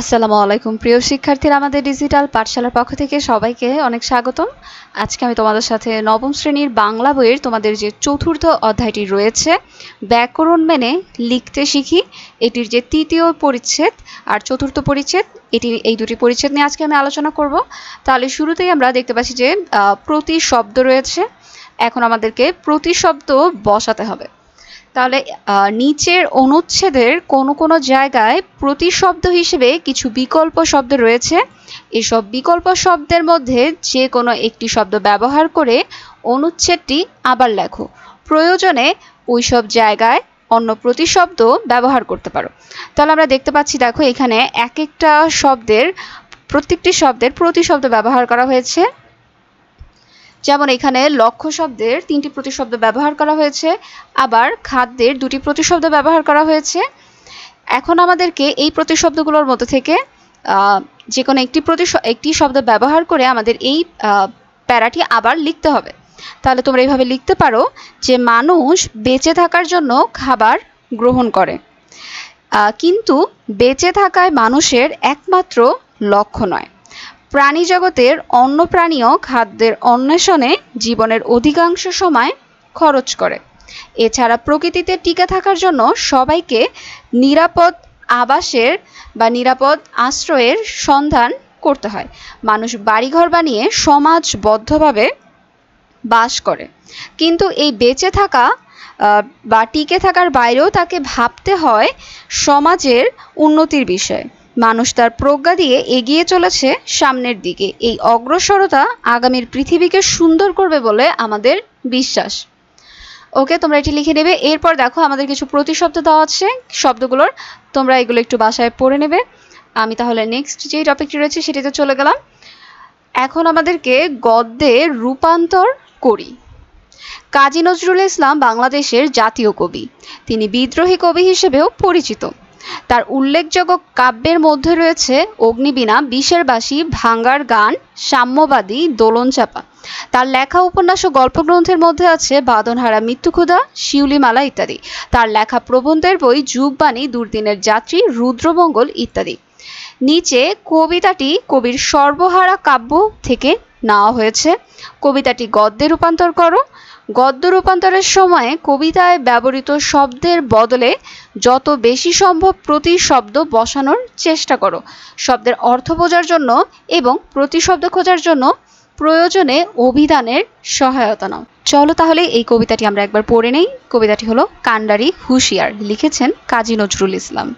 আসসালামু আলাইকুম। প্রিয় শিক্ষার্থীরা, আমাদের ডিজিটাল পাঠশালার পক্ষ থেকে সবাইকে অনেক স্বাগতম। আজকে আমি তোমাদের সাথে নবম শ্রেণির বাংলা বইয়ের তোমাদের যে চতুর্থ অধ্যায়টি রয়েছে, ব্যাকরণ মেনে লিখতে শিখি। এটির যে তৃতীয় পরিচ্ছেদ আর চতুর্থ পরিচ্ছেদ, এটি এই দুটি পরিচ্ছেদ নিয়ে আজকে আমি আলোচনা করব। তাহলে শুরুতেই আমরা দেখতে পাচ্ছি যে প্রতি শব্দ রয়েছে। এখন আমাদেরকে প্রতি শব্দ বসাতে হবে। তাহলে নিচের অনুচ্ছেদের কোনো কোনো জায়গায় প্রতিশব্দ হিসেবে কিছু বিকল্প শব্দ রয়েছে। এসব বিকল্প শব্দের মধ্যে যে কোনো একটি শব্দ ব্যবহার করে অনুচ্ছেদটি আবার লেখো। প্রয়োজনে ওই সব জায়গায় অন্য প্রতিশব্দ ব্যবহার করতে পারো। তাহলে আমরা দেখতে পাচ্ছি, দেখো এখানে এক একটা শব্দের, প্রত্যেকটি শব্দের প্রতিশব্দ ব্যবহার করা হয়েছে। যেমন এখানে লক্ষ্য শব্দের তিনটি প্রতিশব্দ ব্যবহার করা হয়েছে, আবার খাদ্যের দুটি প্রতিশব্দ ব্যবহার করা হয়েছে। এখন আমাদেরকে এই প্রতিশব্দগুলোর মধ্যে থেকে যে কোনো একটি প্রতি একটি শব্দ ব্যবহার করে আমাদের এই প্যারাটি আবার লিখতে হবে। তাহলে তোমরা এইভাবে লিখতে পারো যে মানুষ বেঁচে থাকার জন্য খাবার গ্রহণ করে। কিন্তু বেঁচে থাকায় মানুষের একমাত্র লক্ষ্য নয়। প্রাণী জগতের অন্য প্রাণীও খাদ্যের অন্বেষণে জীবনের অধিকাংশ সময় খরচ করে। এছাড়া প্রকৃতিতে টিকে থাকার জন্য সবাইকে নিরাপদ আবাসের বা নিরাপদ আশ্রয়ের সন্ধান করতে হয়। মানুষ বাড়িঘর বানিয়ে সমাজবদ্ধভাবে বাস করে। কিন্তু এই বেঁচে থাকা বা টিকে থাকার বাইরেও তাকে ভাবতে হয় সমাজের উন্নতির বিষয়ে। মানুষ তার প্রজ্ঞা দিয়ে এগিয়ে চলেছে সামনের দিকে। এই অগ্রসরতা আগামীর পৃথিবীকে সুন্দর করবে বলে আমাদের বিশ্বাস। ওকে, তোমরা এটি লিখে নেবে। এরপর দেখো, আমাদের কিছু প্রতিশব্দ দেওয়া আছে। শব্দগুলোর তোমরা এগুলো একটু বাসায় পড়ে নেবে। আমি তাহলে নেক্সট যে টপিকটি রয়েছে, সেটিতে চলে গেলাম। এখন আমাদেরকে গদ্যে রূপান্তর করি। কাজী নজরুল ইসলাম বাংলাদেশের জাতীয় কবি। তিনি বিদ্রোহী কবি হিসেবেও পরিচিত। তার উল্লেখযোগ্য কাব্যের মধ্যে রয়েছে অগ্নিবীণা, বিষের বাসি ভাঙ্গার গান, সাম্যবাদী দোলনচাপা তার লেখা, উপন্যাস ও গল্পগ্রন্থের মধ্যে আছে বাদনহারা মৃত্যুক্ষুধা শিউলিমালা ইত্যাদি। তার লেখা প্রবন্ধের বই যুগবাণী, দুর্দিনের যাত্রী, রুদ্রমঙ্গল ইত্যাদি। নিচে কবিতাটি কবির সর্বহারা কাব্য থেকে নেওয়া হয়েছে। কবিতাটি গদ্যে রূপান্তর করো। গদ্য রূপান্তরের সময় কবিতায় ব্যবহৃত শব্দের বদলে যত বেশি সম্ভব প্রতি শব্দ বসানোর চেষ্টা করো। শব্দের অর্থ বোঝার জন্য এবং প্রতিশব্দ খোঁজার জন্য প্রয়োজনে অভিধানের সহায়তা নাও। চলো তাহলে এই কবিতাটি আমরা একবার পড়ে নেই। কবিতাটি হলো কান্ডারি হুঁশিয়ার। লিখেছেন কাজী নজরুল ইসলাম।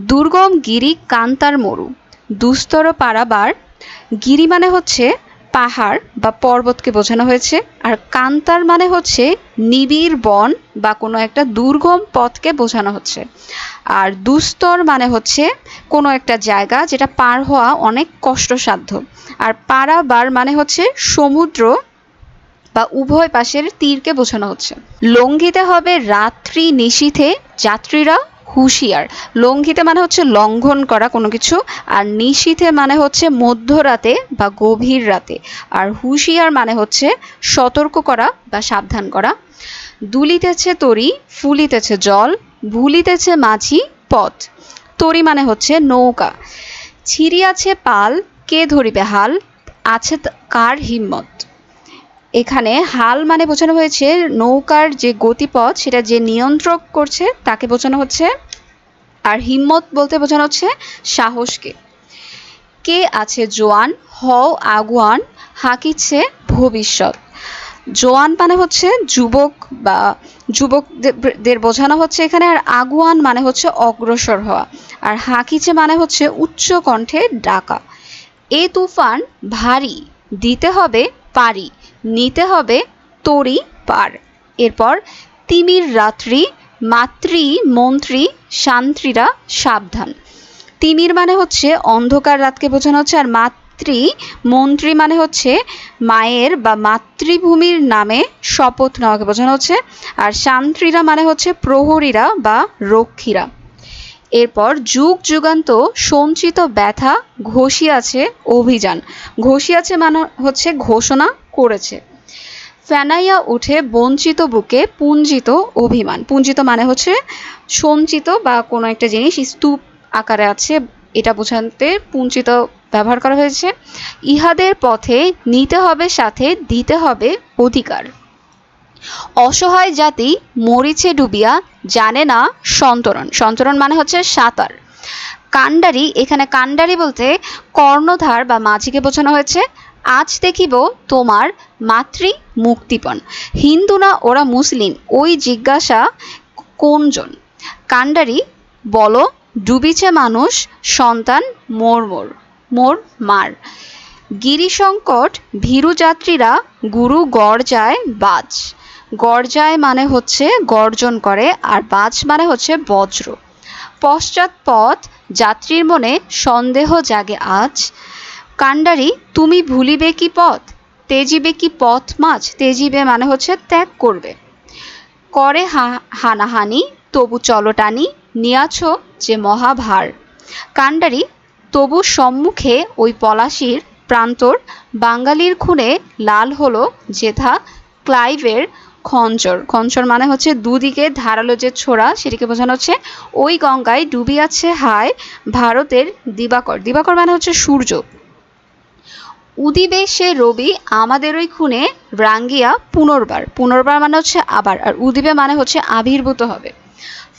দুর্গম গিরি কান্তার মরু, দুস্তর পারাবার। গিরি মানে হচ্ছে পাহাড় বা পর্বতকে বোঝানো হয়েছে। আর কান্তার মানে হচ্ছে নিবিড় বন বা কোনো একটা দুর্গম পথকে বোঝানো হচ্ছে। আর দুস্তর মানে হচ্ছে কোনো একটা জায়গা যেটা পার হওয়া অনেক কষ্টসাধ্য। আর পারাবার মানে হচ্ছে সমুদ্র বা উভয় পাশের তীরকে বোঝানো হচ্ছে। লঙ্ঘিতে হবে রাত্রি নিশীথে যাত্রীরা হুঁশিয়ার। লঙ্ঘিতে মানে হচ্ছে লঙ্ঘন করা কোনো কিছু, আর নিশীথে মানে হচ্ছে মধ্যরাতে বা গভীর রাতে। আর হুঁশিয়ার মানে হচ্ছে সতর্ক করা বা সাবধান করা। দুলিতেছে তরি, ফুলিতেছে জল, ভুলিতেছে মাঝি, পথ। তরি মানে হচ্ছে নৌকা। ছিড়িয়াছে পাল, কে ধরিবে হাল? আছে কার হিম্মত? এখানে হাল মানে বোঝানো হয়েছে নৌকার যে গতিপথ, সেটা যে নিয়ন্ত্রক করছে, তাকে বোঝানো হচ্ছে। আর হিম্মত বলতে বোঝানো হচ্ছে সাহসকে। কে আছে জোয়ান? হও আগুয়ান, হাকিছে ভবিষ্যৎ। জোয়ান মানে হচ্ছে যুবক বা যুবকদের বোঝানো হচ্ছে এখানে, আর আগুয়ান মানে হচ্ছে অগ্রসর হওয়া। আর হাকিছে মানে হচ্ছে উচ্চ কণ্ঠে ডাকা। এ তুফান ভারী, দিতে হবে পারি। নিতে হবে তরি পার। এরপর তিমির রাত্রি, মাতৃ, মন্ত্রী শান্ত্রীরা সাবধান। তিমির মানে হচ্ছে অন্ধকার রাতকে বোঝানো হচ্ছে, আর মাতৃ, মন্ত্রী মানে হচ্ছে মায়ের বা মাতৃভূমির নামে শপথ নেওয়াকে বোঝানো হচ্ছে। আর শান্ত্রীরা মানে হচ্ছে প্রহরীরা বা রক্ষীরা। এরপর যুগ যুগান্ত সঞ্চিত ব্যথা ঘষিয়াছে অভিযান। ঘষিয়াছে মানে হচ্ছে ঘোষণা করেছে। ফেনাইয়া উঠে বঞ্চিত বুকে পুঞ্জিত অভিমান। পুঞ্জিত মানে হচ্ছে সঞ্চিত বা কোনো একটা জিনিস স্তূপ আকারে আছে, এটা বোঝাতে পুঞ্চিত ব্যবহার করা হয়েছে। ইহাদের পথে নিতে হবে সাথে দিতে হবে অধিকার। অসহায় জাতি মরিচে ডুবিয়া, জানে না সন্তরণ। সন্তরণ মানে হচ্ছে সাঁতার। কাণ্ডারি, এখানে কাণ্ডারি বলতে কর্ণধার বা মাঝিকে বোঝানো হয়েছে। আজ দেখিব তোমার মাতৃ মুক্তিপণ হিন্দু না ওরা মুসলিম, ওই জিজ্ঞাসা কোনজন? কাণ্ডারি, বলো, ডুবিছে মানুষ, সন্তান, মোর মোর মোর মার। গিরিসংকট ভীরু যাত্রীরা গুরু গড়-যায় বাজ। গড়-যায় মানে হচ্ছে গর্জন করে, আর বাজ মানে হচ্ছে বজ্র। পশ্চাৎপদ যাত্রীর মনে সন্দেহ জাগে আজ। কাণ্ডারি, তুমি ভুলিবে কি পথ? তেজিবে কি পথ মাছ তেজিবে মানে হচ্ছে ত্যাগ করবে। করে হা- হানাহানি, তবু চলটানি নিয়াছ যে মহাভার। কাণ্ডারি, তবু সম্মুখে ওই পলাশির প্রান্তর, বাঙালির খুনে লাল হলো যেথা ক্লাইভের খঞ্চর। খঞ্চর মানে হচ্ছে দুদিকে ধারালো যে ছোড়া, সেটিকে বোঝানো হচ্ছে ওই গঙ্গায় ডুবিয়াছে হায় ভারতের দিবাকর। দিবাকর মানে হচ্ছে সূর্য। উদিবে সে রবি আমাদের ওই খুনে রাঙ্গিয়া পুনর্বার। পুনর্বার মানে হচ্ছে আবার, আর উদিবে মানে হচ্ছে আবির্ভূত হবে।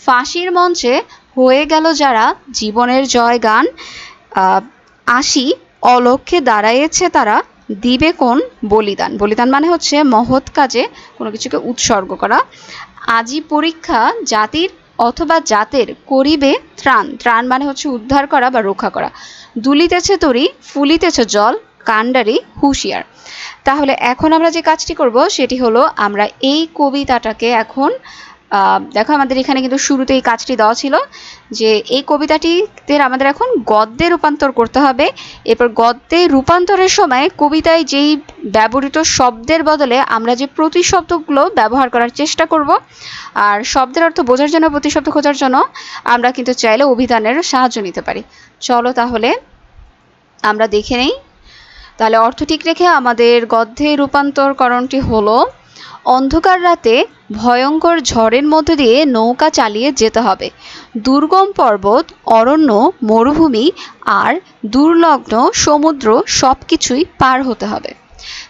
ফাঁসির মঞ্চে হয়ে গেল যারা জীবনের জয় গান আসি অলক্ষে দাঁড়াইয়েছে তারা দিবে কোন? বলিদান। বলিদান মানে হচ্ছে মহৎ কাজে কোনো কিছুকে উৎসর্গ করা। আজি পরীক্ষা জাতির অথবা জাতের করিবে ত্রাণ। ত্রাণ মানে হচ্ছে উদ্ধার করা বা রক্ষা করা। দুলিতেছে তরি, ফুলিতেছে জল, কাণ্ডারি, হুঁশিয়ার। তাহলে এখন আমরা যে কাজটি করব, সেটি হলো আমরা এই কবিতাটাকে এখন দেখো আমাদের এখানে কিন্তু শুরুতে এই কাজটি দেওয়া ছিল যে এই কবিতাটিতে আমাদের এখন গদ্যে রূপান্তর করতে হবে। এরপর গদ্যে রূপান্তরের সময় কবিতায় যেই ব্যবহৃত শব্দের বদলে আমরা যে প্রতিশব্দগুলো ব্যবহার করার চেষ্টা করব, আর শব্দের অর্থ বোঝার জন্য, প্রতিশব্দ খোঁজার জন্য আমরা কিন্তু চাইলে অভিধানের সাহায্য নিতে পারি। চলো তাহলে আমরা দেখে নেই। তাহলে অর্থ ঠিক রেখে আমাদের গদ্যে রূপান্তরকরণটি হলো অন্ধকার রাতে ভয়ঙ্কর ঝড়ের মধ্য দিয়ে নৌকা চালিয়ে যেতে হবে। দুর্গম পর্বত, অরণ্য, মরুভূমি আর দুর্লগ্ন সমুদ্র সব কিছুই পার হতে হবে।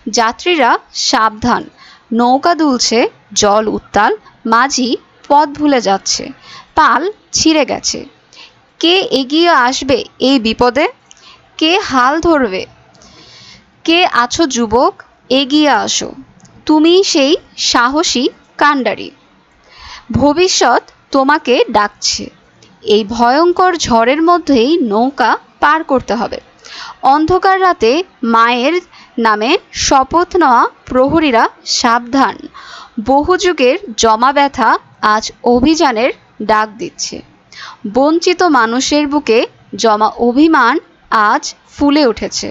যাত্রীরা সাবধান। নৌকা দুলছে, জল উত্তাল, মাঝি পথ ভুলে যাচ্ছে, পাল ছিঁড়ে গেছে। কে এগিয়ে আসবে এই বিপদে? কে হাল ধরবে? কে আছো যুবক? এগিয়ে আসো। তুমি সেই সাহসী কাণ্ডারি। ভবিষ্যৎ তোমাকে ডাকছে। এই ভয়ঙ্কর ঝড়ের মধ্যেই নৌকা পার করতে হবে। অন্ধকার রাতে মায়ের নামে শপথ নেওয়া প্রহরীরা সাবধান। বহু যুগের জমা ব্যথা আজ অভিযানের ডাক দিচ্ছে। বঞ্চিত মানুষের বুকে জমা অভিমান আজ ফুলে উঠেছে।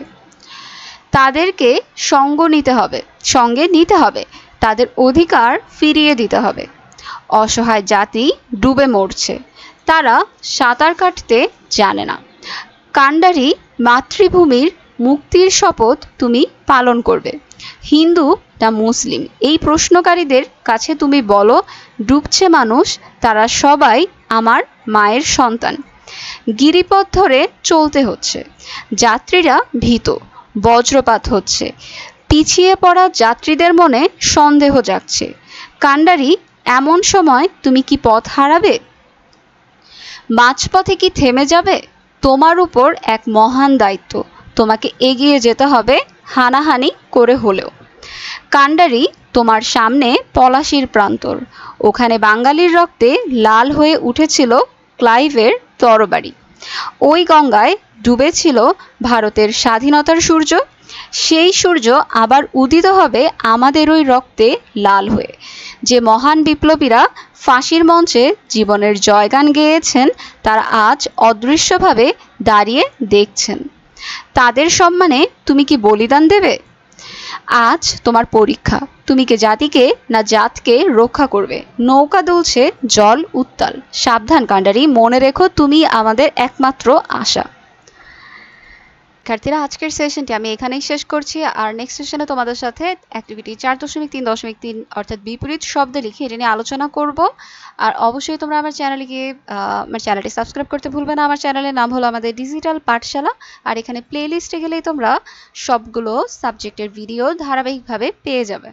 তাদেরকে সঙ্গ নিতে হবে, সঙ্গে নিতে হবে। তাদের অধিকার ফিরিয়ে দিতে হবে। অসহায় জাতি ডুবে মরছে। তারা সাঁতার কাটতে জানে না। কাণ্ডারি মাতৃভূমির মুক্তির শপথ তুমি পালন করবে। হিন্দু না মুসলিম? এই প্রশ্নকারীদের কাছে তুমি বলো, ডুবছে মানুষ, তারা সবাই আমার মায়ের সন্তান। গিরিপথ ধরে চলতে হচ্ছে। যাত্রীরা ভীত। বজ্রপাত হচ্ছে। পিছিয়ে পড়া যাত্রীদের মনে সন্দেহ জাগছে। কাণ্ডারি এমন সময় তুমি কি পথ হারাবে? মাঝপথে কি থেমে যাবে? তোমার উপর এক মহান দায়িত্ব। তোমাকে এগিয়ে যেতে হবে হানাহানি করে হলেও। কাণ্ডারি তোমার সামনে পলাশির প্রান্তর। ওখানে বাঙালির রক্তে লাল হয়ে উঠেছিল ক্লাইভের তরবারি। ওই গঙ্গায় ডুবেছিল ভারতের স্বাধীনতার সূর্য। সেই সূর্য আবার উদিত হবে আমাদের ওই রক্তে লাল হয়ে। যে মহান বিপ্লবীরা ফাঁসির মঞ্চে জীবনের জয়গান গেয়েছেন, তারা আজ অদৃশ্যভাবে দাঁড়িয়ে দেখছেন। তাদের সম্মানে তুমি কি বলিদান দেবে? আজ তোমার পরীক্ষা। তুমি কে জাতিকে না জাতকে রক্ষা করবে। নৌকা দুলছে জল উত্তাল। সাবধান কাণ্ডারি, মনে রেখো তুমি আমাদের একমাত্র আশা। শিক্ষার্থীরা, আজকের সেশনটি আমি এখানেই শেষ করছি। আর নেক্সট সেশনে তোমাদের সাথে অ্যাক্টিভিটি চার দশমিক তিন দশমিক তিন অর্থাৎ বিপরীত শব্দ লিখে এটা নিয়ে আলোচনা করব। আর অবশ্যই তোমরা আমার চ্যানেলে গিয়ে আমার চ্যানেলটি সাবস্ক্রাইব করতে ভুলবে না। আমার চ্যানেলের নাম হলো আমাদের ডিজিটাল পাঠশালা। আর এখানে প্লেলিস্টে গেলেই তোমরা সবগুলো সাবজেক্টের ভিডিও ধারাবাহিকভাবে পেয়ে যাবে।